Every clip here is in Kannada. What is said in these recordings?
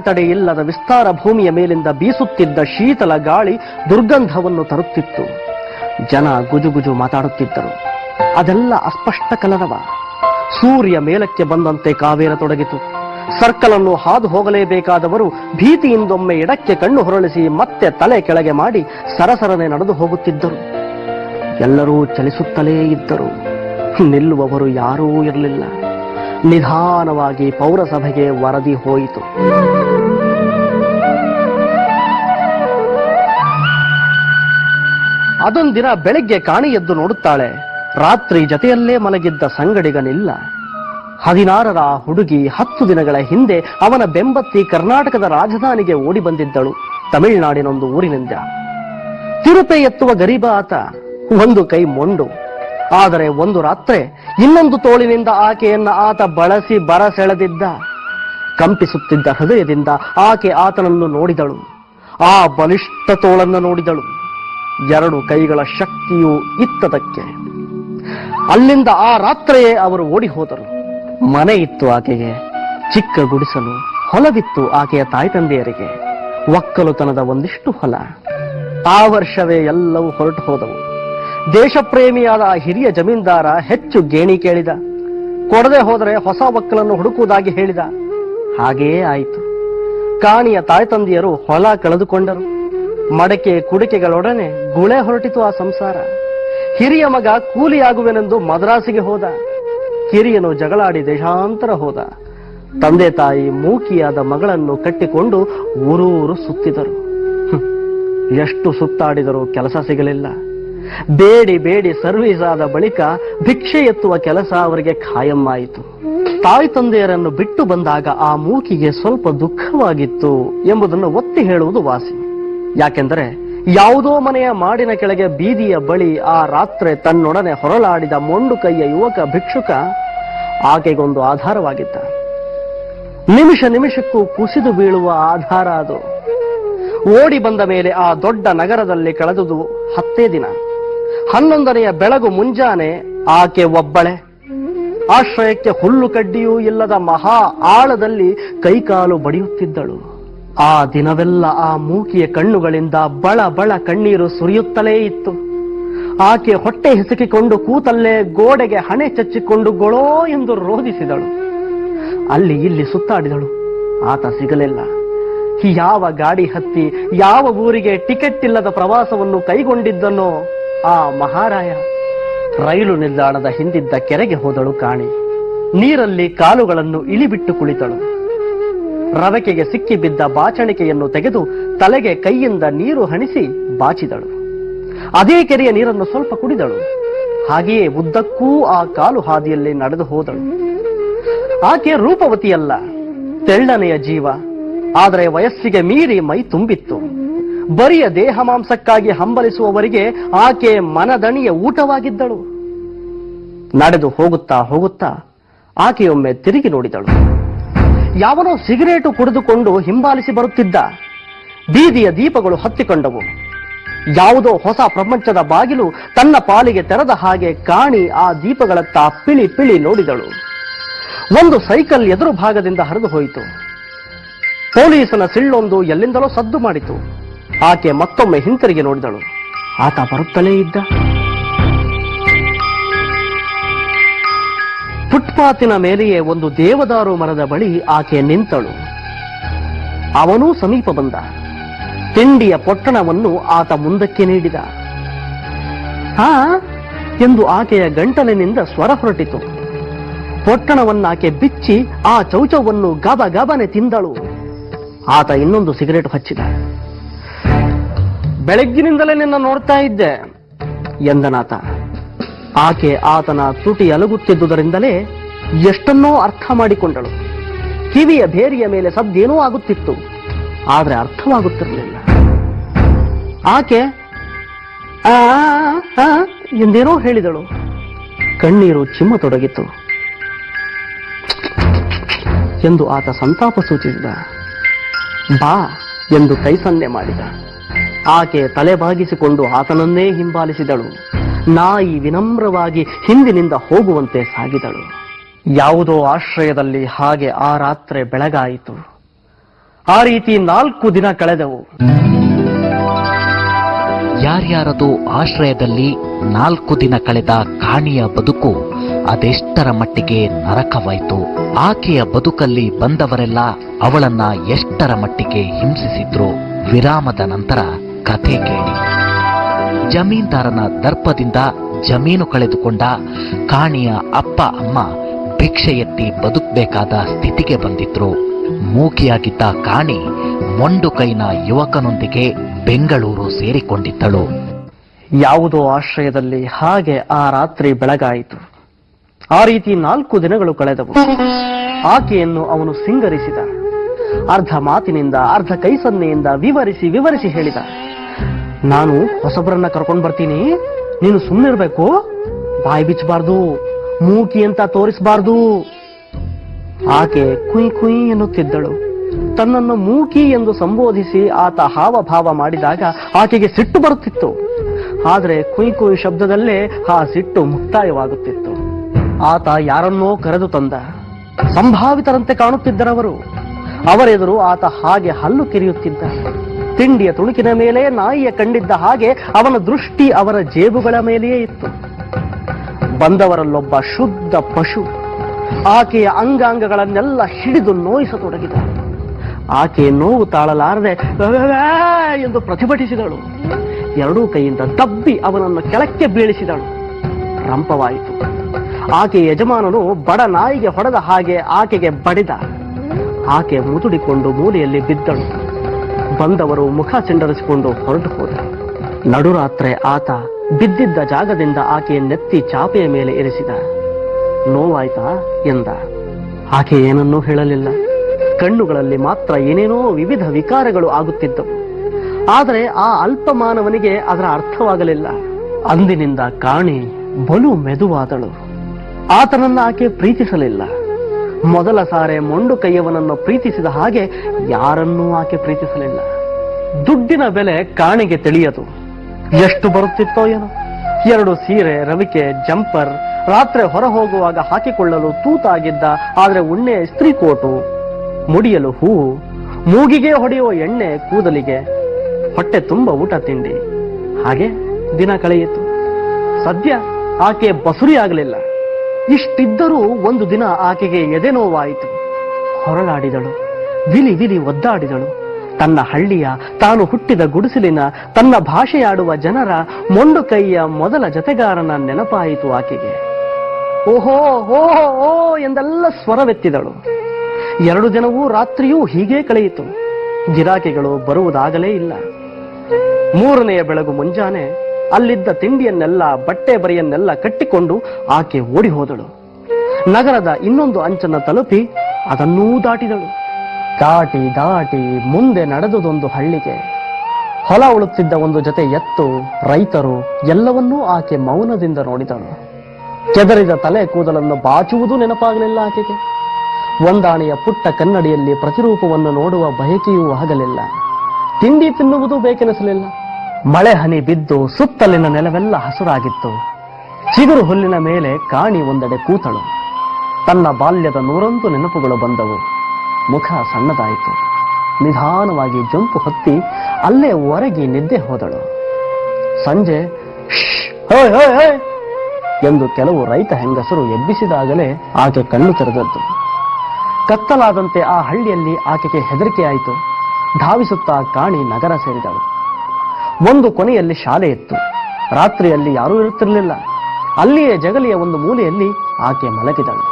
ತಡೆ ಇಲ್ಲದ ವಿಸ್ತಾರ ಭೂಮಿಯ ಮೇಲಿಂದ ಬೀಸುತ್ತಿದ್ದ ಶೀತಲ ಗಾಳಿ ದುರ್ಗಂಧವನ್ನು ತರುತ್ತಿತ್ತು. ಜನ ಗುಜುಗುಜು ಮಾತಾಡುತ್ತಿದ್ದರು. ಅದೆಲ್ಲ ಅಸ್ಪಷ್ಟ ಕಲರವ. ಸೂರ್ಯ ಮೇಲಕ್ಕೆ ಬಂದಂತೆ ಕಾವೇರತೊಡಗಿತು ಸರ್ಕಲನ್ನು ಹಾದು ಹೋಗಲೇಬೇಕಾದವರು ಭೀತಿಯಿಂದೊಮ್ಮೆ ಎಡಕ್ಕೆ ಕಣ್ಣು ಹೊರಳಿಸಿ ಮತ್ತೆ ತಲೆ ಕೆಳಗೆ ಮಾಡಿ ಸರಸರನೆ ನಡೆದು ಹೋಗುತ್ತಿದ್ದರು. ಎಲ್ಲರೂ ಚಲಿಸುತ್ತಲೇ ಇದ್ದರು. ನಿಲ್ಲುವವರು ಯಾರೂ ಇರಲಿಲ್ಲ. ನಿಧಾನವಾಗಿ ಪೌರಸಭೆಗೆ ವರದಿ ಹೋಯಿತು. ಅದೊಂದಿನ ಬೆಳಗ್ಗೆ ಕಾಣಿ ಎದ್ದು ನೋಡುತ್ತಾಳೆ. ರಾತ್ರಿ ಜತೆಯಲ್ಲೇ ಮಲಗಿದ್ದ ಸಂಗಡಿಗನಿಲ್ಲ. ಹದಿನಾರರ ಹುಡುಗಿ ಹತ್ತು ದಿನಗಳ ಹಿಂದೆ ಅವನ ಬೆಂಬತ್ತಿ ಕರ್ನಾಟಕದ ರಾಜಧಾನಿಗೆ ಓಡಿ ಬಂದಿದ್ದಳು. ತಮಿಳುನಾಡಿನೊಂದು ಊರಿನಿಂದ. ತಿರುಪೆ ಎತ್ತುವ ಗರೀಬ ಆತ ಒಂದು ಕೈ ಮೊಂಡು. ಆದರೆ ಒಂದು ರಾತ್ರಿ ಇನ್ನೊಂದು ತೋಳಿನಿಂದ ಆಕೆಯನ್ನ ಆತ ಬಳಸಿ ಬರಸೆಳೆದಿದ್ದ. ಕಂಪಿಸುತ್ತಿದ್ದ ಹೃದಯದಿಂದ ಆಕೆ ಆತನನ್ನು ನೋಡಿದಳು. ಆ ಬಲಿಷ್ಠ ತೋಳನ್ನು ನೋಡಿದಳು. ಎರಡು ಕೈಗಳ ಶಕ್ತಿಯು ಇತ್ತದಕ್ಕೆ. ಅಲ್ಲಿಂದ ಆ ರಾತ್ರಿಯೇ ಅವರು ಓಡಿ ಹೋದರು. ಮನೆ ಇತ್ತು ಆಕೆಗೆ, ಚಿಕ್ಕ ಗುಡಿಸಲು, ಹೊಲವಿತ್ತು ಆಕೆಯ ತಾಯಿ ತಂದೆಯರಿಗೆ, ಒಕ್ಕಲುತನದ ಒಂದಿಷ್ಟು ಹೊಲ. ಆ ವರ್ಷವೇ ಎಲ್ಲವೂ ಹೊರಟು ಹೋದವು. ದೇಶಪ್ರೇಮಿಯಾದ ಆ ಹಿರಿಯ ಜಮೀನ್ದಾರ ಹೆಚ್ಚು ಗೇಣಿ ಕೇಳಿದ. ಕೊಡದೆ ಹೋದರೆ ಹೊಸ ಒಕ್ಕಲನ್ನು ಹುಡುಕುವುದಾಗಿ ಹೇಳಿದ. ಹಾಗೆಯೇ ಆಯಿತು. ಕಾಣಿಯ ತಾಯ್ತಂದೆಯರು ಹೊಲ ಕಳೆದುಕೊಂಡರು. ಮಡಕೆ ಕುಡಿಕೆಗಳೊಡನೆ ಗುಳೆ ಹೊರಟಿತು ಆ ಸಂಸಾರ. ಹಿರಿಯ ಮಗ ಕೂಲಿಯಾಗುವೆನೆಂದು ಮದ್ರಾಸಿಗೆ ಹೋದ. ಕಿರಿಯನು ಜಗಳಾಡಿ ದೇಶಾಂತರ ಹೋದ. ತಂದೆ ತಾಯಿ ಮೂಕಿಯಾದ ಮಗಳನ್ನು ಕಟ್ಟಿಕೊಂಡು ಊರೂರು ಸುತ್ತಿದರು. ಎಷ್ಟು ಸುತ್ತಾಡಿದರೂ ಕೆಲಸ ಸಿಗಲಿಲ್ಲ. ಬೇಡಿ ಬೇಡಿ ಸರ್ವೀಸ್ ಆದ ಬಳಿಕ ಭಿಕ್ಷೆ ಎತ್ತುವ ಕೆಲಸ ಅವರಿಗೆ ಖಾಯಂ ಆಯಿತು ತಾಯಿ ತಂದೆಯರನ್ನು ಬಿಟ್ಟು ಬಂದಾಗ ಆ ಮೂಕಿಗೆ ಸ್ವಲ್ಪ ದುಃಖವಾಗಿತ್ತು ಎಂಬುದನ್ನು ಒತ್ತಿ ಹೇಳುವುದು ವಾಸಿ. ಯಾಕೆಂದರೆ ಯಾವುದೋ ಮನೆಯ ಮಾಡಿನ ಕೆಳಗೆ ಬೀದಿಯ ಬಳಿ ಆ ರಾತ್ರಿ ತನ್ನೊಡನೆ ಹೊರಳಾಡಿದ ಮೊಂಡು ಕೈಯ ಯುವಕ ಭಿಕ್ಷುಕ ಆಕೆಗೊಂದು ಆಧಾರವಾಗಿದ್ದ. ನಿಮಿಷ ನಿಮಿಷಕ್ಕೂ ಕುಸಿದು ಬೀಳುವ ಆಧಾರ ಅದು. ಓಡಿ ಬಂದ ಮೇಲೆ ಆ ದೊಡ್ಡ ನಗರದಲ್ಲಿ ಕಳೆದುದು ಹತ್ತೇ ದಿನ. ಹನ್ನೊಂದನೆಯ ಬೆಳಗು ಮುಂಜಾನೆ ಆಕೆ ಒಬ್ಬಳೆ. ಆಶ್ರಯಕ್ಕೆ ಹುಲ್ಲು ಕಡ್ಡಿಯೂ ಇಲ್ಲದ ಮಹಾ ಆಳದಲ್ಲಿ ಕೈಕಾಲು ಬಡಿಯುತ್ತಿದ್ದಳು. ಆ ದಿನವೆಲ್ಲ ಆ ಮೂಕಿಯ ಕಣ್ಣುಗಳಿಂದ ಬಳ ಬಳ ಕಣ್ಣೀರು ಸುರಿಯುತ್ತಲೇ ಇತ್ತು. ಆಕೆ ಹೊಟ್ಟೆ ಹಿಸುಕಿಕೊಂಡು ಕೂತಲ್ಲೇ ಗೋಡೆಗೆ ಹಣೆ ಚಚ್ಚಿಕೊಂಡು ಗೊಳೋ ಎಂದು ರೋಧಿಸಿದಳು. ಅಲ್ಲಿ ಇಲ್ಲಿ ಸುತ್ತಾಡಿದಳು. ಆತ ಸಿಗಲಿಲ್ಲ. ಯಾವ ಗಾಡಿ ಹತ್ತಿ, ಯಾವ ಊರಿಗೆ ಟಿಕೆಟ್ ಇಲ್ಲದ ಪ್ರವಾಸವನ್ನು ಕೈಗೊಂಡಿದ್ದನೋ ಆ ಮಹಾರಾಯ. ರೈಲು ನಿಲ್ದಾಣದ ಹಿಂದಿದ್ದ ಕೆರೆಗೆ ಹೋದಳು ಕಾಣಿ. ನೀರಲ್ಲಿ ಕಾಲುಗಳನ್ನು ಇಳಿಬಿಟ್ಟು ಕುಳಿತಳು. ರವಕೆಗೆ ಸಿಕ್ಕಿ ಬಿದ್ದ ಬಾಚಣಿಕೆಯನ್ನು ತೆಗೆದು ತಲೆಗೆ ಕೈಯಿಂದ ನೀರು ಹಣಿಸಿ ಬಾಚಿದಳು. ಅದೇ ಕೆರೆಯ ನೀರನ್ನು ಸ್ವಲ್ಪ ಕುಡಿದಳು. ಹಾಗೆಯೇ ಉದ್ದಕ್ಕೂ ಆ ಕಾಲು ಹಾದಿಯಲ್ಲಿ ನಡೆದು ಹೋದಳು. ಆಕೆ ರೂಪವತಿಯಲ್ಲ, ತೆಳ್ಳನೆಯ ಜೀವ. ಆದರೆ ವಯಸ್ಸಿಗೆ ಮೀರಿ ಮೈ ತುಂಬಿತ್ತು. ಬರಿಯ ದೇಹ ಮಾಂಸಕ್ಕಾಗಿ ಹಂಬಲಿಸುವವರಿಗೆ ಆಕೆ ಮನದಣಿಯ ಊಟವಾಗಿದ್ದಳು. ನಡೆದು ಹೋಗುತ್ತಾ ಹೋಗುತ್ತಾ ಆಕೆಯೊಮ್ಮೆ ತಿರುಗಿ ನೋಡಿದಳು. ಯಾವನೋ ಸಿಗರೇಟು ಕುಡಿದುಕೊಂಡು ಹಿಂಬಾಲಿಸಿ ಬರುತ್ತಿದ್ದ. ಬೀದಿಯ ದೀಪಗಳು ಹತ್ತಿಕೊಂಡವು. ಯಾವುದೋ ಹೊಸ ಪ್ರಪಂಚದ ಬಾಗಿಲು ತನ್ನ ಪಾಲಿಗೆ ತೆರೆದ ಹಾಗೆ ಕಾಣಿ ಆ ದೀಪಗಳತ್ತ ಪಿಳಿ ಪಿಳಿ ನೋಡಿದಳು. ಒಂದು ಸೈಕಲ್ ಎದುರು ಭಾಗದಿಂದ ಹರಿದು ಹೋಯಿತು. ಪೊಲೀಸನ ಸಿಳ್ಳೊಂದು ಎಲ್ಲಿಂದಲೋ ಸದ್ದು ಮಾಡಿತು. ಆಕೆ ಮತ್ತೊಮ್ಮೆ ಹಿಂತಿರುಗಿ ನೋಡಿದಳು. ಆತ ಬರುತ್ತಲೇ ಇದ್ದ? ಫುಟ್ಪಾತಿನ ಮೇಲೆಯೇ ಒಂದು ದೇವದಾರು ಮರದ ಬಳಿ ಆಕೆ ನಿಂತಳು. ಅವನೂ ಸಮೀಪ ಬಂದ. ತಿಂಡಿಯ ಪೊಟ್ಟಣವನ್ನು ಆತ ಮುಂದಕ್ಕೆ ನೀಡಿದ. ಆ, ಎಂದು ಆಕೆಯ ಗಂಟಲಿನಿಂದ ಸ್ವರ ಹೊರಟಿತು. ಪೊಟ್ಟಣವನ್ನಾಕೆ ಬಿಚ್ಚಿ ಆ ಚೌಚವನ್ನು ಗಬ ಗಬನೆ ತಿಂದಳು. ಆತ ಇನ್ನೊಂದು ಸಿಗರೇಟ್ ಹಚ್ಚಿದ. ಬೆಳಗ್ಗಿನಿಂದಲೇ ನಿನ್ನ ನೋಡ್ತಾ ಇದ್ದೆ, ಎಂದನಾತ. ಆಕೆ ಆತನ ತುಟಿ ಅಲಗುತ್ತಿದ್ದುದರಿಂದಲೇ ಎಷ್ಟನ್ನೋ ಅರ್ಥ ಮಾಡಿಕೊಂಡಳು. ಕಿವಿಯ ಬೇರಿಯ ಮೇಲೆ ಸದ್ದೇನೂ ಆಗುತ್ತಿತ್ತು, ಆದರೆ ಅರ್ಥವಾಗುತ್ತಿರಲಿಲ್ಲ. ಆಕೆ ಎಂದೇನೋ ಹೇಳಿದಳು. ಕಣ್ಣೀರು ಚಿಮ್ಮತೊಡಗಿತು ಎಂದು ಆತ ಸಂತಾಪ ಸೂಚಿಸಿದ. ಬಾ, ಎಂದು ಕೈ ಸನ್ನೆ ಮಾಡಿದ. ಆಕೆ ತಲೆ ಬಾಗಿಸಿಕೊಂಡು ಆತನನ್ನೇ ಹಿಂಬಾಲಿಸಿದಳು. ನಾಯಿ ವಿನಮ್ರವಾಗಿ ಹಿಂದಿನಿಂದ ಹೋಗುವಂತೆ ಸಾಗಿದಳು. ಯಾವುದೋ ಆಶ್ರಯದಲ್ಲಿ ಹಾಗೆ ಆ ರಾತ್ರಿ ಬೆಳಗಾಯಿತು. ಆ ರೀತಿ ನಾಲ್ಕು ದಿನ ಕಳೆದವು. ಯಾರ್ಯಾರದು ಆಶ್ರಯದಲ್ಲಿ ನಾಲ್ಕು ದಿನ ಕಳೆದ ಕಾಣಿಯ ಬದುಕು ಅದೆಷ್ಟರ ಮಟ್ಟಿಗೆ ನರಕವಾಯಿತು. ಆಕೆಯ ಬದುಕಲ್ಲಿ ಬಂದವರೆಲ್ಲ ಅವಳನ್ನ ಎಷ್ಟರ ಮಟ್ಟಿಗೆ ಹಿಂಸಿಸಿದ್ರು. ವಿರಾಮದ ನಂತರ ಕಥೆ ಕೇಳಿ. ಜಮೀನ್ದಾರನ ದರ್ಪದಿಂದ ಜಮೀನು ಕಳೆದುಕೊಂಡ ಕಾಣಿಯ ಅಪ್ಪ ಅಮ್ಮ ಭಿಕ್ಷೆ ಎತ್ತಿ ಬದುಕಬೇಕಾದ ಸ್ಥಿತಿಗೆ ಬಂದಿದ್ರು. ಮೂಕಿಯಾಗಿದ್ದ ಕಾಣಿ ಮೊಂಡು ಕೈನ ಯುವಕನೊಂದಿಗೆ ಬೆಂಗಳೂರು ಸೇರಿಕೊಂಡಿದ್ದಳು. ಯಾವುದೋ ಆಶ್ರಯದಲ್ಲಿ ಹಾಗೆ ಆ ರಾತ್ರಿ ಬೆಳಗಾಯಿತು. ಆ ರೀತಿ ನಾಲ್ಕು ದಿನಗಳು ಕಳೆದವು. ಆಕೆಯನ್ನು ಅವನು ಸಿಂಗರಿಸಿದ. ಅರ್ಧ ಮಾತಿನಿಂದ, ಅರ್ಧ ಕೈ ಸನ್ನೆಯಿಂದ ವಿವರಿಸಿ ವಿವರಿಸಿ ಹೇಳಿದ. ನಾನು ಹೊಸಬ್ರನ್ನ ಕರ್ಕೊಂಡು ಬರ್ತೀನಿ. ನೀನು ಸುಮ್ಮನೆ ಇರಬೇಕು ಬಾಯಿ ಬಿಚ್ಚಬಾರ್ದು. ಮೂಕಿ ಅಂತ ತೋರಿಸಬಾರ್ದು. ಆಕೆ ಕುಯ್ ಕುಯ್ ಎನ್ನುತ್ತಿದ್ದಳು. ತನ್ನನ್ನು ಮೂಕಿ ಎಂದು ಸಂಬೋಧಿಸಿ ಆತ ಹಾವಭಾವ ಮಾಡಿದಾಗ ಆಕೆಗೆ ಸಿಟ್ಟು ಬರುತ್ತಿತ್ತು. ಆದರೆ ಕುಯ್ ಕುಯ್ ಶಬ್ದದಲ್ಲೇ ಆ ಸಿಟ್ಟು ಮುಕ್ತಾಯವಾಗುತ್ತಿತ್ತು. ಆತ ಯಾರನ್ನೋ ಕರೆದು ತಂದ. ಸಂಭಾವಿತರಂತೆ ಕಾಣುತ್ತಿದ್ದರವರು. ಅವರೆದುರು ಆತ ಹಾಗೆ ಹಲ್ಲು ಕಿರಿಯುತ್ತಿದ್ದ. ತಿಂಡಿಯ ತುಣುಕಿನ ಮೇಲೆ ನಾಯಿಯ ಕಂಡಿದ್ದ ಹಾಗೆ ಅವನ ದೃಷ್ಟಿ ಅವರ ಜೇಬುಗಳ ಮೇಲೆಯೇ ಇತ್ತು. ಬಂದವರಲ್ಲೊಬ್ಬ ಶುದ್ಧ ಪಶು ಆಕೆಯ ಅಂಗಾಂಗಗಳನ್ನೆಲ್ಲ ಹಿಡಿದು ನೋಯಿಸತೊಡಗಿದ. ಆಕೆ ನೋವು ತಾಳಲಾರದೆ ಎಂದು ಪ್ರತಿಭಟಿಸಿದಳು. ಎರಡೂ ಕೈಯಿಂದ ದಬ್ಬಿ ಅವನನ್ನು ಕೆಳಕ್ಕೆ ಬೀಳಿಸಿದಳು. ರಂಪವಾಯಿತು. ಆಕೆ ಯಜಮಾನನು ಬಡ ನಾಯಿಗೆ ಹೊಡೆದ ಹಾಗೆ ಆಕೆಗೆ ಬಡಿದ. ಆಕೆ ಮುದುಡಿಕೊಂಡು ಮೂಲೆಯಲ್ಲಿ ಬಿದ್ದಳು. ಬಂದವರು ಮುಖ ಸಿಂಡರಿಸಿಕೊಂಡು ಹೊರಟು ಹೋದರು. ನಡುರಾತ್ರೆ ಆತ ಬಿದ್ದಿದ್ದ ಜಾಗದಿಂದ ಆಕೆಯನ್ನೆತ್ತಿ ಚಾಪೆಯ ಮೇಲೆ ಇರಿಸಿದ. ನೋವಾಯ್ತಾ ಎಂದ. ಆಕೆ ಏನನ್ನೂ ಹೇಳಲಿಲ್ಲ. ಕಣ್ಣುಗಳಲ್ಲಿ ಮಾತ್ರ ಏನೇನೋ ವಿವಿಧ ವಿಕಾರಗಳು ಆಗುತ್ತಿದ್ದವು. ಆದರೆ ಆ ಅಲ್ಪ ಮಾನವನಿಗೆ ಅದರ ಅರ್ಥವಾಗಲಿಲ್ಲ. ಅಂದಿನಿಂದ ಕಾಣಿ ಬಲು ಮೆದುವಾದಳು. ಆತನನ್ನ ಆಕೆ ಪ್ರೀತಿಸಲಿಲ್ಲ. ಮೊದಲ ಸಾರೆ ಮೊಂಡು ಕೈಯವನನ್ನು ಪ್ರೀತಿಸಿದ ಹಾಗೆ ಯಾರನ್ನೂ ಆಕೆ ಪ್ರೀತಿಸಲಿಲ್ಲ. ದುಡ್ಡಿನ ಬೆಲೆ ಕಾಣಿಗೆ ತಿಳಿಯದು. ಎಷ್ಟು ಬರುತ್ತಿತ್ತೋ ಏನೋ. ಎರಡು ಸೀರೆ, ರವಿಕೆ, ಜಂಪರ್, ರಾತ್ರಿ ಹೊರ ಹೋಗುವಾಗ ಹಾಕಿಕೊಳ್ಳಲು ತೂತಾಗಿದ್ದ, ಆದ್ರೆ ಉಣ್ಣೆ ಸ್ತ್ರೀ ಕೋಟು, ಮುಡಿಯಲು ಹೂವು ಮೂಗಿಗೆ ಹೊಡೆಯುವ ಎಣ್ಣೆ ಕೂದಲಿಗೆ, ಹೊಟ್ಟೆ ತುಂಬ ಊಟ ತಿಂಡಿ. ಹಾಗೆ ದಿನ ಕಳೆಯಿತು. ಸದ್ಯ ಆಕೆ ಬಸುರಿ ಆಗಲಿಲ್ಲ. ಇಷ್ಟಿದ್ದರೂ ಒಂದು ದಿನ ಆಕೆಗೆ ಎದೆ ನೋವಾಯಿತು. ಹೊರಳಾಡಿದಳು ವಿಲಿ ವಿಲಿ ಒದ್ದಾಡಿದಳು. ತನ್ನ ಹಳ್ಳಿಯ, ತಾನು ಹುಟ್ಟಿದ ಗುಡಿಸಲಿನ, ತನ್ನ ಭಾಷೆಯಾಡುವ ಜನರ ಮೊಂಡು ಕೈಯ ಮೊದಲ ಜತೆಗಾರನ ನೆನಪಾಯಿತು ಆಕೆಗೆ. ಓಹೋ ಓಹೋ ಓ ಎಂದೆಲ್ಲ ಸ್ವರವೆತ್ತಿದಳು. ಎರಡು ದಿನವೂ ರಾತ್ರಿಯೂ ಹೀಗೇ ಕಳೆಯಿತು. ಗಿರಾಕಿಗಳು ಬರುವುದಾಗಲೇ ಇಲ್ಲ. ಮೂರನೆಯ ಬೆಳಗು ಮುಂಜಾನೆ ಅಲ್ಲಿದ್ದ ತಿಂಡಿಯನ್ನೆಲ್ಲ, ಬಟ್ಟೆ ಬರೆಯನ್ನೆಲ್ಲ ಕಟ್ಟಿಕೊಂಡು ಆಕೆ ಓಡಿ ಹೋದಳು. ನಗರದ ಇನ್ನೊಂದು ಅಂಚನ್ನು ತಲುಪಿ ಅದನ್ನೂ ದಾಟಿದಳು. ದಾಟಿ ದಾಟಿ ಮುಂದೆ ನಡೆದುದೊಂದು ಹಳ್ಳಿಗೆ. ಹೊಲ ಉಳುತ್ತಿದ್ದ ಒಂದು ಜೊತೆ ಎತ್ತು, ರೈತರು ಎಲ್ಲವನ್ನೂ ಆಕೆ ಮೌನದಿಂದ ನೋಡಿದಳು. ಕೆದರಿದ ತಲೆ ಕೂದಲನ್ನು ಬಾಚುವುದು ನೆನಪಾಗಲಿಲ್ಲ ಆಕೆಗೆ. ಒಂದಾಣೆಯ ಪುಟ್ಟ ಕನ್ನಡಿಯಲ್ಲಿ ಪ್ರತಿರೂಪವನ್ನು ನೋಡುವ ಬಯಕೆಯೂ ಆಗಲಿಲ್ಲ. ತಿಂಡಿ ತಿನ್ನುವುದು ಬೇಕೆನಿಸಲಿಲ್ಲ. ಮಳೆ ಹನಿ ಬಿದ್ದು ಸುತ್ತಲಿನ ನೆಲವೆಲ್ಲ ಹಸುರಾಗಿತ್ತು. ಚಿಗುರು ಹುಲ್ಲಿನ ಮೇಲೆ ಕಾಣಿ ಒಂದೆಡೆ ಕೂತಳು. ತನ್ನ ಬಾಲ್ಯದ ನೂರೊಂದು ನೆನಪುಗಳು ಬಂದವು. ಮುಖ ಸಣ್ಣದಾಯಿತು. ನಿಧಾನವಾಗಿ ಜಂಪು ಹತ್ತಿ ಅಲ್ಲೇ ಹೊರಗಿ ನಿದ್ದೆ ಹೋದಳು. ಸಂಜೆ ಎಂದು ಕೆಲವು ರೈತ ಹೆಂಗಸರು ಎಬ್ಬಿಸಿದಾಗಲೇ ಆಕೆ ಕಣ್ಣು ತೆರೆದದ್ದು. ಕತ್ತಲಾದಂತೆ ಆ ಹಳ್ಳಿಯಲ್ಲಿ ಆಕೆಗೆ ಹೆದರಿಕೆಯಾಯಿತು. ಧಾವಿಸುತ್ತಾ ಕಾಣಿ ನಗರ ಸೇರಿದಳು. ಒಂದು ಕೊನೆಯಲ್ಲಿ ಶಾಲೆ ಇತ್ತು ರಾತ್ರಿಯಲ್ಲಿ ಯಾರೂ ಇರುತ್ತಿರಲಿಲ್ಲ. ಅಲ್ಲಿಯೇ ಜಗಲಿಯ ಒಂದು ಮೂಲೆಯಲ್ಲಿ ಆಕೆ ಮಲಗಿದಳು.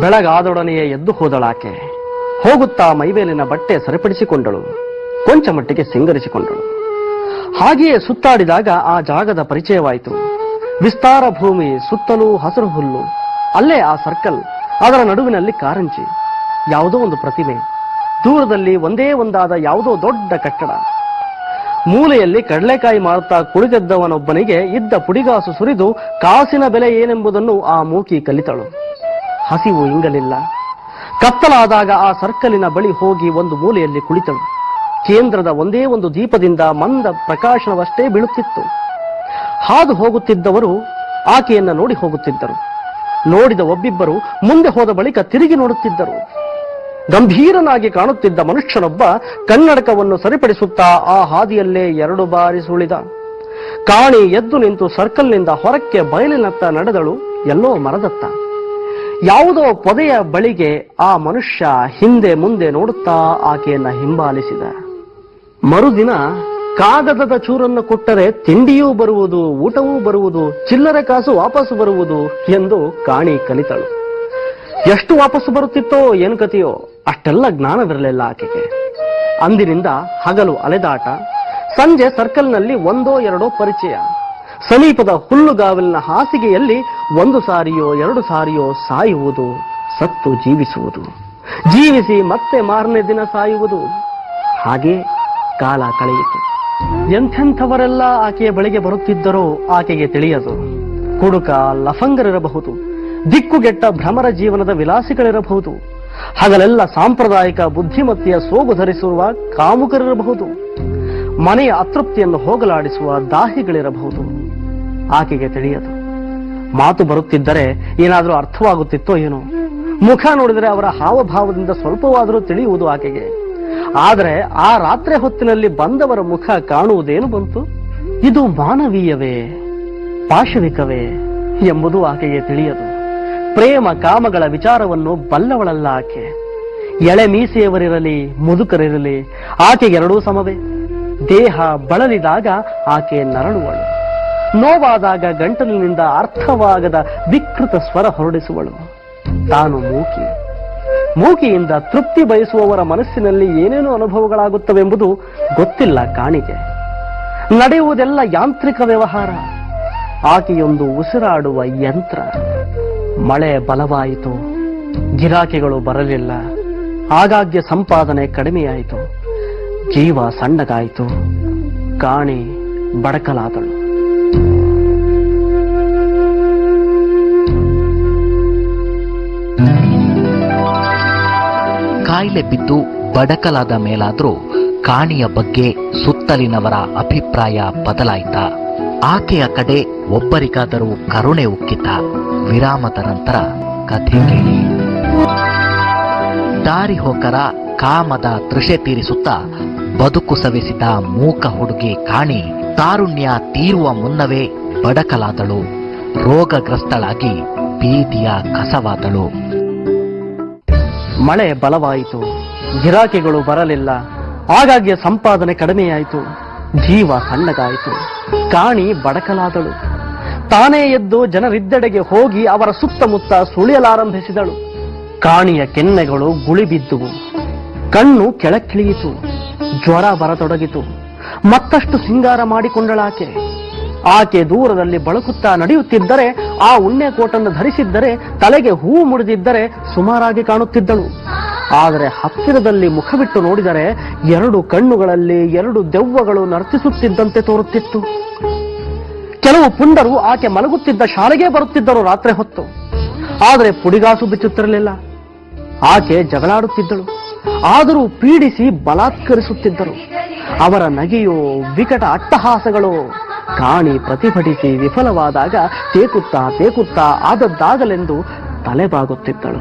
ಬೆಳಗಾದೊಡನೆಯೇ ಎದ್ದು ಹೋದಳಾಕೆ ಹೋಗುತ್ತಾ ಮೈಮೇಲಿನ ಬಟ್ಟೆ ಸರಿಪಡಿಸಿಕೊಂಡಳು. ಕೊಂಚ ಮಟ್ಟಿಗೆ ಸಿಂಗರಿಸಿಕೊಂಡಳು. ಹಾಗೆಯೇ ಸುತ್ತಾಡಿದಾಗ ಆ ಜಾಗದ ಪರಿಚಯವಾಯಿತು. ವಿಸ್ತಾರ ಭೂಮಿ, ಸುತ್ತಲೂ ಹಸಿರು ಹುಲ್ಲು, ಅಲ್ಲೇ ಆ ಸರ್ಕಲ್, ಅದರ ನಡುವಿನಲ್ಲಿ ಕಾರಂಜಿ. ಯಾವುದೋ ಒಂದು ಪ್ರತಿಮೆ. ದೂರದಲ್ಲಿ ಒಂದೇ ಒಂದಾದ ಯಾವುದೋ ದೊಡ್ಡ ಕಟ್ಟಡ. ಮೂಲೆಯಲ್ಲಿ ಕಡಲೆಕಾಯಿ ಮಾರುತ್ತಾ ಕುಳಿತಿದ್ದವನೊಬ್ಬನಿಗೆ ಇದ್ದ ಪುಡಿಗಾಸು ಸುರಿದು ಕಾಸಿನ ಬೆಲೆ ಏನೆಂಬುದನ್ನು ಆ ಮೂಕಿ ಕಲಿತಳು. ಹಸಿವು ಇಂಗಲಿಲ್ಲ. ಕತ್ತಲಾದಾಗ ಆ ಸರ್ಕಲಿನ ಬಳಿ ಹೋಗಿ ಒಂದು ಮೂಲೆಯಲ್ಲಿ ಕುಳಿತಳು. ಕೇಂದ್ರದ ಒಂದೇ ಒಂದು ದೀಪದಿಂದ ಮಂದ ಪ್ರಕಾಶನವಷ್ಟೇ ಬೀಳುತ್ತಿತ್ತು. ಹಾದು ಹೋಗುತ್ತಿದ್ದವರು ಆಕೆಯನ್ನು ನೋಡಿ ಹೋಗುತ್ತಿದ್ದರು. ನೋಡಿದ ಒಬ್ಬಿಬ್ಬರು ಮುಂದೆ ಹೋದ ಬಳಿಕ ತಿರುಗಿ ನೋಡುತ್ತಿದ್ದರು. ಗಂಭೀರನಾಗಿ ಕಾಣುತ್ತಿದ್ದ ಮನುಷ್ಯನೊಬ್ಬ ಕನ್ನಡಕವನ್ನು ಸರಿಪಡಿಸುತ್ತಾ ಆ ಹಾದಿಯಲ್ಲೇ ಎರಡು ಬಾರಿ ಸುಳಿದ. ಕಾಣಿ ಎದ್ದು ನಿಂತು ಸರ್ಕಲ್ನಿಂದ ಹೊರಕ್ಕೆ ಬಯಲಿನತ್ತ ನಡೆದಳು, ಎಲ್ಲೋ ಮರದತ್ತ. ಯಾವುದೋ ಪೊದೆಯ ಬಳಿಗೆ ಆ ಮನುಷ್ಯ ಹಿಂದೆ ಮುಂದೆ ನೋಡುತ್ತಾ ಆಕೆಯನ್ನ ಹಿಂಬಾಲಿಸಿದ. ಮರುದಿನ ಕಾಗದದ ಚೂರನ್ನು ಕೊಟ್ಟರೆ ತಿಂಡಿಯೂ ಬರುವುದು, ಊಟವೂ ಬರುವುದು, ಚಿಲ್ಲರೆ ಕಾಸು ವಾಪಸ್ ಬರುವುದು ಎಂದು ಕಾಣಿ ಕಲಿತಳು. ಎಷ್ಟು ವಾಪಸ್ಸು ಬರುತ್ತಿತ್ತೋ ಏನು ಕಥೆಯೋ ಅಷ್ಟೆಲ್ಲ ಜ್ಞಾನವಿರಲಿಲ್ಲ ಆಕೆಗೆ. ಅಂದಿನಿಂದ ಹಗಲು ಅಲೆದಾಟ, ಸಂಜೆ ಸರ್ಕಲ್ನಲ್ಲಿ ಒಂದೋ ಎರಡೋ ಪರಿಚಯ. ಸಮೀಪದ ಹುಲ್ಲುಗಾವಲಿನ ಹಾಸಿಗೆಯಲ್ಲಿ ಒಂದು ಸಾರಿಯೋ ಎರಡು ಸಾರಿಯೋ ಸಾಯುವುದು, ಸತ್ತು ಜೀವಿಸುವುದು. ಜೀವಿಸಿ ಮತ್ತೆ ಮಾರನೇ ದಿನ ಸಾಯುವುದು. ಹಾಗೆ ಕಾಲ ಕಳೆಯಿತು. ಎಂಥೆಂಥವರೆಲ್ಲ ಆಕೆಯ ಬಳಿಗೆ ಬರುತ್ತಿದ್ದರೋ ಆಕೆಗೆ ತಿಳಿಯದು. ಕುಡುಕ ಲಫಂಗರಿರಬಹುದು. ದಿಕ್ಕುಗೆಟ್ಟ ಭ್ರಮರ ಜೀವನದ ವಿಲಾಸಿಗಳಿರಬಹುದು. ಹಗಲೆಲ್ಲ ಸಾಂಪ್ರದಾಯಿಕ ಬುದ್ಧಿಮತ್ತೆಯ ಸೋಗು ಧರಿಸಿರುವ ಕಾಮುಕರಿರಬಹುದು. ಮನೆಯ ಅತೃಪ್ತಿಯನ್ನು ಹೋಗಲಾಡಿಸುವ ದಾಹಿಗಳಿರಬಹುದು. ಆಕೆಗೆ ತಿಳಿಯದು. ಮಾತು ಬರುತ್ತಿದ್ದರೆ ಏನಾದರೂ ಅರ್ಥವಾಗುತ್ತಿತ್ತೋ ಏನೋ. ಮುಖ ನೋಡಿದರೆ ಅವರ ಹಾವಭಾವದಿಂದ ಸ್ವಲ್ಪವಾದರೂ ತಿಳಿಯುವುದು ಆಕೆಗೆ. ಆದರೆ ಆ ರಾತ್ರಿ ಹೊತ್ತಿನಲ್ಲಿ ಬಂದವರ ಮುಖ ಕಾಣುವುದೇನು ಬಂತು? ಇದು ಮಾನವೀಯವೇ, ಪಾಶವಿಕವೇ ಎಂಬುದು ಆಕೆಗೆ ತಿಳಿಯದು. ಪ್ರೇಮ ಕಾಮಗಳ ವಿಚಾರವನ್ನು ಬಲ್ಲವಳಲ್ಲ ಆಕೆ ಎಳೆ ಮೀಸೆಯವರಿರಲಿ, ಮುದುಕರಿರಲಿ ಆಕೆಗೆರಡೂ ಸಮವೇ. ದೇಹ ಬಳಲಿದಾಗ ಆಕೆ ನರಳುವಳು. ನೋವಾದಾಗ ಗಂಟಲಿನಿಂದ ಅರ್ಥವಾಗದ ವಿಕೃತ ಸ್ವರ ಹೊರಡಿಸುವಳು. ತಾನು ಮೂಕಿ. ಮೂಕಿಯಿಂದ ತೃಪ್ತಿ ಬಯಸುವವರ ಮನಸ್ಸಿನಲ್ಲಿ ಏನೇನು ಅನುಭವಗಳಾಗುತ್ತವೆಂಬುದು ಗೊತ್ತಿಲ್ಲ ಕಾಣಿಗೆ ನಡೆಯುವುದೆಲ್ಲ ಯಾಂತ್ರಿಕ ವ್ಯವಹಾರ. ಆಕೆಯೊಂದು ಉಸಿರಾಡುವ ಯಂತ್ರ. ಮಳೆ ಬಲವಾಯಿತು. ಗಿರಾಕಿಗಳು ಬರಲಿಲ್ಲ. ಆಗಾಗ್ಗೆ ಸಂಪಾದನೆ ಕಡಿಮೆಯಾಯಿತು. ಜೀವ ಸಣ್ಣಗಾಯಿತು. ಕಾಣಿ ಬಡಕಲಾದಳು. ಕಾಯಿಲೆ ಬಿದ್ದು ಬಡಕಲಾದ ಮೇಲಾದರೂ ಕಾಣಿಯ ಬಗ್ಗೆ ಸುತ್ತಲಿನವರ ಅಭಿಪ್ರಾಯ ಬದಲಾಯಿತ. ಆಕೆಯ ಕಡೆ ಒಬ್ಬರಿಗಾದರೂ ಕರುಣೆ ಉಕ್ಕಿತ. ವಿರಾಮದ ನಂತರ ಕಥೆ ಕೇಳಿ. ದಾರಿ ಹೋಕರ ಕಾಮದ ತೃಷೆ ತೀರಿಸುತ್ತಾ ಬದುಕು ಸವಿಸಿದ ಮೂಕ ಹುಡುಗಿ ಕಾಣಿ ತಾರುಣ್ಯ ತೀರುವ ಮುನ್ನವೇ ಬಡಕಲಾದಳು. ರೋಗಗ್ರಸ್ತಳಾಗಿ ಬೀದಿಯ ಕಸವಾದಳು. ಮಳೆ ಬಲವಾಯಿತು. ಗಿರಾಕಿಗಳು ಬರಲಿಲ್ಲ. ಆಗಾಗ್ಗೆ ಸಂಪಾದನೆ ಕಡಿಮೆಯಾಯಿತು. ಜೀವ ಸಣ್ಣಗಾಯಿತು. ಕಾಣಿ ಬಡಕಲಾದಳು. ತಾನೇ ಎದ್ದು ಜನರಿದ್ದೆಡೆಗೆ ಹೋಗಿ ಅವರ ಸುತ್ತಮುತ್ತ ಸುಳಿಯಲಾರಂಭಿಸಿದಳು. ಕಾಣಿಯ ಕೆನ್ನೆಗಳು ಗುಳಿಬಿದ್ದುವು ಕಣ್ಣು ಕೆಳಕ್ಕಿಳಿಯಿತು. ಜ್ವರ ಬರತೊಡಗಿತು. ಮತ್ತಷ್ಟು ಸಿಂಗಾರ ಮಾಡಿಕೊಂಡಳಾಕೆ. ಆಕೆ ದೂರದಲ್ಲಿ ಬಳಕುತ್ತಾ ನಡೆಯುತ್ತಿದ್ದರೆ, ಆ ಉಣ್ಣೆ ಕೋಟನ್ನು ಧರಿಸಿದ್ದರೆ, ತಲೆಗೆ ಹೂವು ಮುಡಿದಿದ್ದರೆ ಸುಮಾರಾಗಿ ಕಾಣುತ್ತಿದ್ದಳು. ಆದರೆ ಹತ್ತಿರದಲ್ಲಿ ಮುಖವಿಟ್ಟು ನೋಡಿದರೆ ಎರಡು ಕಣ್ಣುಗಳಲ್ಲಿ ಎರಡು ದೆವ್ವಗಳು ನರ್ತಿಸುತ್ತಿದ್ದಂತೆ ತೋರುತ್ತಿತ್ತು. ಕೆಲವು ಪುಂಡರು ಆಕೆ ಮಲಗುತ್ತಿದ್ದ ಶಾಲೆಗೆ ಬರುತ್ತಿದ್ದರು ರಾತ್ರಿ ಹೊತ್ತು. ಆದರೆ ಪುಡಿಗಾಸು ಬಿಚ್ಚುತ್ತಿರಲಿಲ್ಲ. ಆಕೆ ಜಗಳಾಡುತ್ತಿದ್ದಳು. ಆದರೂ ಪೀಡಿಸಿ ಬಲಾತ್ಕರಿಸುತ್ತಿದ್ದರು. ಅವರ ನಗೆಯೋ ವಿಕಟ ಅಟ್ಟಹಾಸಗಳು ಕಾಣಿ ಪ್ರತಿಭಟಿಸಿ ವಿಫಲವಾದಾಗ ತೇಕುತ್ತಾ ತೇಕುತ್ತಾ ಆದದ್ದಾಗಲೆಂದು ತಲೆಬಾಗುತ್ತಿದ್ದಳು.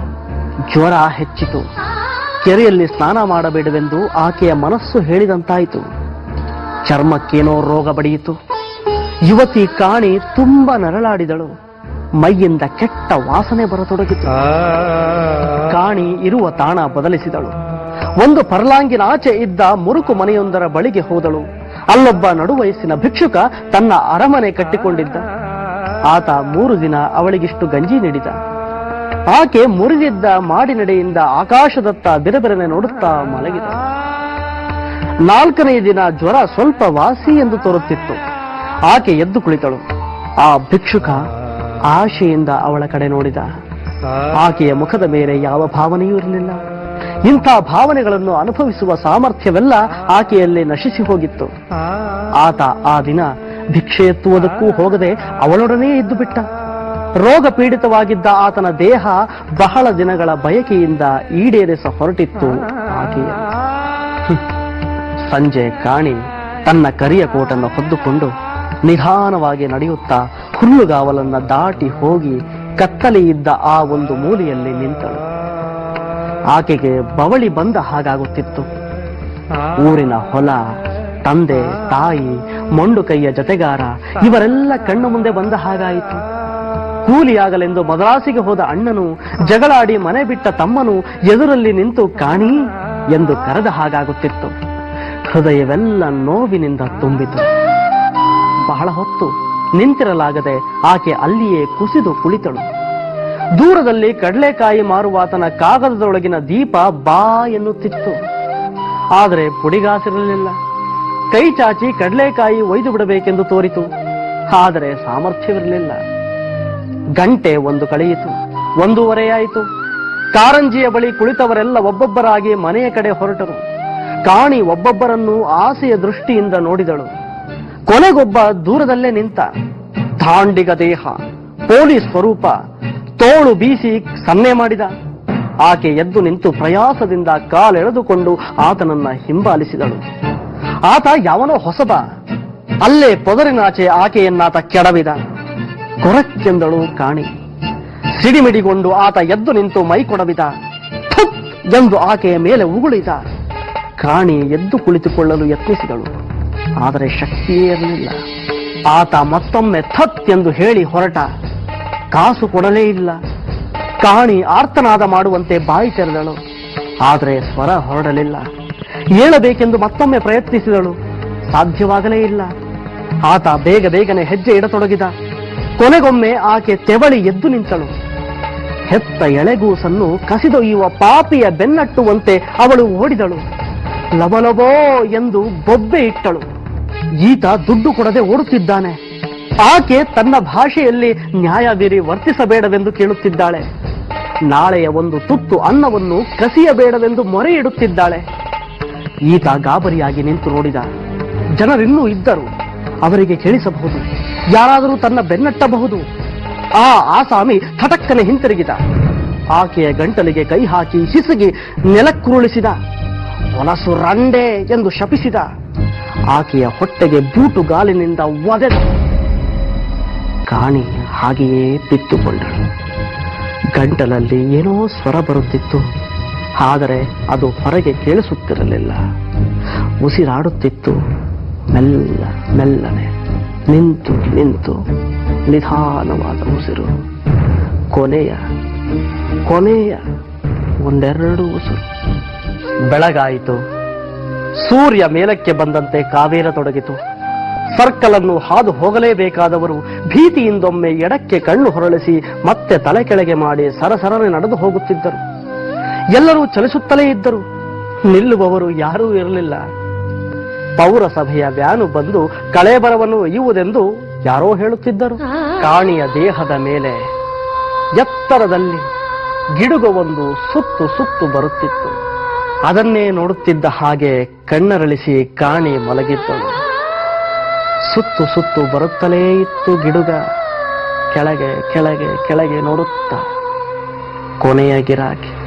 ಜ್ವರ ಹೆಚ್ಚಿತು. ಕೆರೆಯಲ್ಲಿ ಸ್ನಾನ ಮಾಡಬೇಡವೆಂದು ಆಕೆಯ ಮನಸ್ಸು ಹೇಳಿದಂತಾಯಿತು. ಚರ್ಮಕ್ಕೇನೋ ರೋಗ ಬಡಿಯಿತು. ಯುವತಿ ಕಾಣಿ ತುಂಬಾ ನರಳಾಡಿದಳು. ಮೈಯಿಂದ ಕೆಟ್ಟ ವಾಸನೆ ಬರತೊಡಗಿತು. ಕಾಣಿ ಇರುವ ತಾಣ ಬದಲಿಸಿದಳು. ಒಂದು ಪರ್ಲಾಂಗಿನ ಆಚೆ ಇದ್ದ ಮುರುಕು ಮನೆಯೊಂದರ ಬಳಿಗೆ ಹೋದಳು. ಅಲ್ಲೊಬ್ಬ ನಡುವಯಸ್ಸಿನ ಭಿಕ್ಷುಕ ತನ್ನ ಅರಮನೆ ಕಟ್ಟಿಕೊಂಡಿದ್ದ. ಆತ ಮೂರು ದಿನ ಅವಳಿಗಿಷ್ಟು ಗಂಜಿ ನೀಡಿದ. ಆಕೆ ಮುರಿದಿದ್ದ ಮಾಡಿನಡೆಯಿಂದ ಆಕಾಶದತ್ತ ಬಿರಬಿರನೆ ನೋಡುತ್ತಾ ಮಲಗಿದ. ನಾಲ್ಕನೇ ದಿನ ಜ್ವರ ಸ್ವಲ್ಪ ವಾಸಿ ಎಂದು ತೋರುತ್ತಿತ್ತು. ಆಕೆ ಎದ್ದು ಕುಳಿತಳು. ಆ ಭಿಕ್ಷುಕ ಆಶೆಯಿಂದ ಅವಳ ಕಡೆ ನೋಡಿದ. ಆಕೆಯ ಮುಖದ ಮೇಲೆ ಯಾವ ಭಾವನೆಯೂ ಇರಲಿಲ್ಲ. ಇಂಥ ಭಾವನೆಗಳನ್ನು ಅನುಭವಿಸುವ ಸಾಮರ್ಥ್ಯವೆಲ್ಲ ಆಕೆಯಲ್ಲಿ ನಶಿಸಿ ಹೋಗಿತ್ತು. ಆತ ಆ ದಿನ ಭಿಕ್ಷೆ ಎತ್ತುವುದಕ್ಕೂ ಹೋಗದೆ ಅವಳೊಡನೆಯೇ ಇದ್ದು ಬಿಟ್ಟ. ರೋಗ ಪೀಡಿತವಾಗಿದ್ದ ಆತನ ದೇಹ ಬಹಳ ದಿನಗಳ ಬಯಕೆಯಿಂದ ಈಡೇರಿಸ ಹೊರಟಿತ್ತು ಆಕೆಯ. ಸಂಜೆ ಕಾಣಿ ತನ್ನ ಕರಿಯ ಕೋಟನ್ನು ಹೊದ್ದುಕೊಂಡು ನಿಧಾನವಾಗಿ ನಡೆಯುತ್ತಾ ಹುಲ್ಲುಗಾವಲನ್ನ ದಾಟಿ ಹೋಗಿ ಕತ್ತಲೆಯಿದ್ದ ಆ ಒಂದು ಮೂಲೆಯಲ್ಲಿ ನಿಂತಳು. ಆಕೆಗೆ ಬವಳಿ ಬಂದ ಹಾಗಾಗುತ್ತಿತ್ತು. ಊರಿನ ಹೊಲ, ತಂದೆ, ತಾಯಿ, ಮೊಂಡು ಕೈಯ ಜತೆಗಾರ ಇವರೆಲ್ಲ ಕಣ್ಣು ಮುಂದೆ ಬಂದ ಹಾಗಾಯಿತು. ಕೂಲಿಯಾಗಲೆಂದು ಮದ್ರಾಸಿಗೆ ಹೋದ ಅಣ್ಣನು ಜಗಳಾಡಿ ಮನೆ ಬಿಟ್ಟ ತಮ್ಮನು ಎದುರಲ್ಲಿ ನಿಂತು ಕಾಣಿ ಎಂದು ಕರೆದ ಹಾಗಾಗುತ್ತಿತ್ತು. ಹೃದಯವೆಲ್ಲ ನೋವಿನಿಂದ ತುಂಬಿತು. ಬಹಳ ಹೊತ್ತು ನಿಂತಿರಲಾಗದೆ ಆಕೆ ಅಲ್ಲಿಯೇ ಕುಸಿದು ಕುಳಿತಳು. ದೂರದಲ್ಲಿ ಕಡಲೆಕಾಯಿ ಮಾರುವಾತನ ಕಾಗದದೊಳಗಿನ ದೀಪ ಬಾ ಎನ್ನುತ್ತಿತ್ತು. ಆದರೆ ಪುಡಿಗಾಸಿರಲಿಲ್ಲ. ಕೈ ಚಾಚಿ ಕಡಲೆಕಾಯಿ ಒಯ್ದು ಬಿಡಬೇಕೆಂದು ತೋರಿತು. ಆದರೆ ಸಾಮರ್ಥ್ಯವಿರಲಿಲ್ಲ. ಗಂಟೆ ಒಂದು ಕಳೆಯಿತು. ಒಂದೂವರೆಯಾಯಿತು ಕಾರಂಜಿಯ ಬಳಿ ಕುಳಿತವರೆಲ್ಲ ಒಬ್ಬೊಬ್ಬರಾಗಿ ಮನೆಯ ಕಡೆ ಹೊರಟರು. ಕಾಣಿ ಒಬ್ಬೊಬ್ಬರನ್ನು ಆಸೆಯ ದೃಷ್ಟಿಯಿಂದ ನೋಡಿದಳು. ಕೊನೆಗೊಬ್ಬ ದೂರದಲ್ಲೇ ನಿಂತ, ದಾಂಡಿಗ ದೇಹ ಪೊಲೀಸ್ ಸ್ವರೂಪ, ತೋಳು ಬೀಸಿ ಸನ್ನೆ ಮಾಡಿದ. ಆಕೆ ಎದ್ದು ನಿಂತು ಪ್ರಯಾಸದಿಂದ ಕಾಲೆಳೆದುಕೊಂಡು ಆತನನ್ನ ಹಿಂಬಾಲಿಸಿದಳು. ಆತ ಯಾವನೋ ಹೊಸಬ, ಅಲ್ಲೇ ಪೊದರಿನಾಚೆ ಆಕೆಯನ್ನಾತ ಕೆಡವಿದ. ಕೊರಕ್ಕೆಂದಳು ಕಾಣಿ. ಸಿಡಿಮಿಡಿಗೊಂಡು ಆತ ಎದ್ದು ನಿಂತು ಮೈ ಕೊಡವಿದ. ಎಂದು ಆಕೆಯ ಮೇಲೆ ಉಗುಳಿದ. ಕಾಣಿ ಎದ್ದು ಕುಳಿತುಕೊಳ್ಳಲು ಯತ್ನಿಸಿದಳು. ಆದರೆ ಶಕ್ತಿಯೇ ಇರಲಿಲ್ಲ. ಆತ ಮತ್ತೊಮ್ಮೆ ಥತ್ ಎಂದು ಹೇಳಿ ಹೊರಟ. ಕಾಸು ಕೊಡಲೇ ಇಲ್ಲ. ಕಾಣಿ ಆರ್ತನಾದ ಮಾಡುವಂತೆ ಬಾಯಿ ತೆರೆದಳು. ಆದರೆ ಸ್ವರ ಹೊರಡಲಿಲ್ಲ. ಏಳಬೇಕೆಂದು ಮತ್ತೊಮ್ಮೆ ಪ್ರಯತ್ನಿಸಿದಳು. ಸಾಧ್ಯವಾಗಲೇ ಇಲ್ಲ. ಆತ ಬೇಗ ಬೇಗನೆ ಹೆಜ್ಜೆ ಇಡತೊಡಗಿದ. ಕೊನೆಗೊಮ್ಮೆ ಆಕೆ ತೆವಳಿ ಎದ್ದು ನಿಂತಳು. ಹೆತ್ತ ಎಳೆಗೂಸನ್ನು ಕಸಿದೊಯ್ಯುವ ಪಾಪಿಯ ಬೆನ್ನಟ್ಟುವಂತೆ ಅವಳು ಓಡಿದಳು. ಲಬಲಬೋ ಎಂದು ಬೊಬ್ಬೆ ಇಟ್ಟಳು. ಈತ ದುಡ್ಡು ಕೊಡದೆ ಓಡುತ್ತಿದ್ದಾನೆ. ಆಕೆ ತನ್ನ ಭಾಷೆಯಲ್ಲಿ ನ್ಯಾಯವಿರಿ ವರ್ತಿಸಬೇಡವೆಂದು ಕೇಳುತ್ತಿದ್ದಾಳೆ. ನಾಳೆಯ ಒಂದು ತುತ್ತು ಅನ್ನವನ್ನು ಕಸಿಯಬೇಡವೆಂದು ಮೊರೆ ಇಡುತ್ತಿದ್ದಾಳೆ ಈತ ಗಾಬರಿಯಾಗಿ ನಿಂತು ನೋಡಿದ. ಜನರಿನ್ನೂ ಇದ್ದರು. ಅವರಿಗೆ ಕೇಳಿಸಬಹುದು. ಯಾರಾದರೂ ತನ್ನ ಬೆನ್ನಟ್ಟಬಹುದು. ಆ ಆಸಾಮಿ ಥಟಕ್ಕನೆ ಹಿಂತಿರುಗಿದ. ಆಕೆಯ ಗಂಟಲಿಗೆ ಕೈ ಹಾಕಿ ಸಿಸುಗಿ ನೆಲಕ್ಕುರುಳಿಸಿದ. ಹೊಲಸು ರಂಡೆ ಎಂದು ಶಪಿಸಿದ. ಆಕೆಯ ಹೊಟ್ಟೆಗೆ ಬೂಟು ಗಾಲಿನಿಂದ ಒದೆದ ಕಾಣಿ ಹಾಗೆಯೇ ಬಿತ್ತುಕೊಂಡಳು ಗಂಟಲಲ್ಲಿ ಏನೋ ಸ್ವರ ಬರುತ್ತಿತ್ತು. ಆದರೆ ಅದು ಹೊರಗೆ ಕೇಳಿಸುತ್ತಿರಲಿಲ್ಲ. ಉಸಿರಾಡುತ್ತಿತ್ತು. ಮೆಲ್ಲ, ಮೆಲ್ಲನೆ ನಿಂತು ನಿಂತು ನಿಧಾನವಾದ ಉಸಿರು. ಕೊನೆಯ ಕೊನೆಯ ಒಂದೆರಡು ಉಸಿರು. ಬೆಳಗಾಯಿತು. ಸೂರ್ಯ ಮೇಲಕ್ಕೆ ಬಂದಂತೆ ಕಾವೇರತೊಡಗಿತು ಸರ್ಕಲ್ ಅನ್ನು ಹಾದು ಹೋಗಲೇಬೇಕಾದವರು ಭೀತಿಯಿಂದೊಮ್ಮೆ ಎಡಕ್ಕೆ ಕಣ್ಣು ಹೊರಳಿಸಿ ಮತ್ತೆ ತಲೆ ಕೆಳಗೆ ಮಾಡಿ ಸರಸರನೆ ನಡೆದು ಹೋಗುತ್ತಿದ್ದರು. ಎಲ್ಲರೂ ಚಲಿಸುತ್ತಲೇ ಇದ್ದರು. ನಿಲ್ಲುವವರು ಯಾರೂ ಇರಲಿಲ್ಲ. ಪೌರಸಭೆಯ ವ್ಯಾನು ಬಂದು ಕಳೆಬರವನ್ನು ಒಯ್ಯುವುದೆಂದು ಯಾರೋ ಹೇಳುತ್ತಿದ್ದರು. ಕಾಣಿಯ ದೇಹದ ಮೇಲೆ ಎತ್ತರದಲ್ಲಿ ಗಿಡುಗವೊಂದು ಸುತ್ತು ಸುತ್ತು ಬರುತ್ತಿತ್ತು. ಅದನ್ನೇ ನೋಡುತ್ತಿದ್ದ ಹಾಗೆ ಕಣ್ಣರಳಿಸಿ ಕಾಣಿ ಮಲಗಿದ್ದಳು ಸುತ್ತು ಸುತ್ತು ಬರುತ್ತಲೇ ಇತ್ತು ಗಿಡುಗ. ಕೆಳಗೆ ಕೆಳಗೆ ಕೆಳಗೆ ನೋಡುತ್ತಾ. ಕೊನೆಯ ಗಿರಾಕಿ.